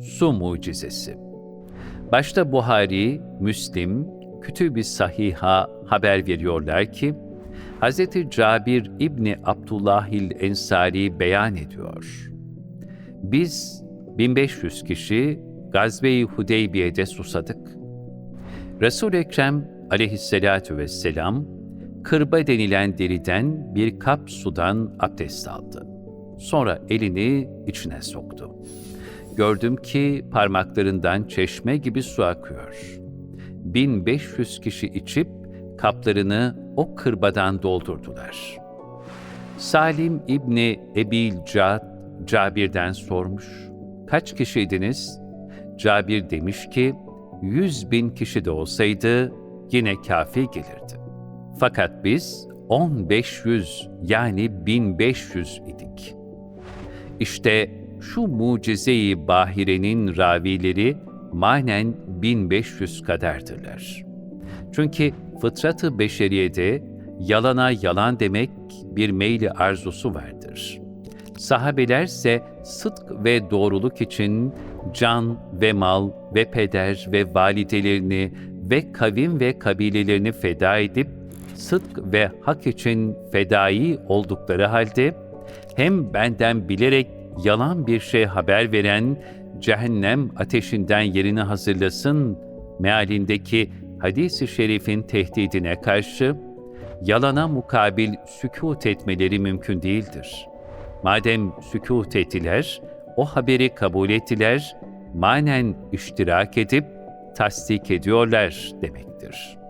Su mucizesi. Başta Buhari, Müslim, Kütüb-i Sahiha haber veriyorlar ki, Hz. Cabir İbni Abdullahil Ensari beyan ediyor. Biz 1500 kişi Gazve-i Hudeybiye'de susadık. Resul-i Ekrem aleyhissalatu vesselam, kırba denilen deriden bir kap sudan abdest aldı. Sonra elini içine soktu. Gördüm ki parmaklarından çeşme gibi su akıyor. 1500 kişi içip kaplarını o kırbadan doldurdular. Salim İbni Ebil Cad, Cabir'den sormuş. Kaç kişiydiniz? Cabir demiş ki, yüz bin kişi de olsaydı yine kafi gelirdi. Fakat biz 1500 yani 1500 idik. İşte şu mucize-i bahirenin ravileri manen 1500 kadardırlar. Çünkü fıtratı beşeriyede yalana yalan demek bir meyli arzusu vardır. Sahabelerse sıdk ve doğruluk için can ve mal ve peder ve validelerini ve kavim ve kabilelerini feda edip sıdk ve hak için fedai oldukları halde hem benden bilerek yalan bir şey haber veren cehennem ateşinden yerini hazırlasın mealindeki hadis-i şerifin tehdidine karşı yalana mukabil sükût etmeleri mümkün değildir. Madem sükût ettiler, o haberi kabul ettiler, manen iştirak edip tasdik ediyorlar demektir.''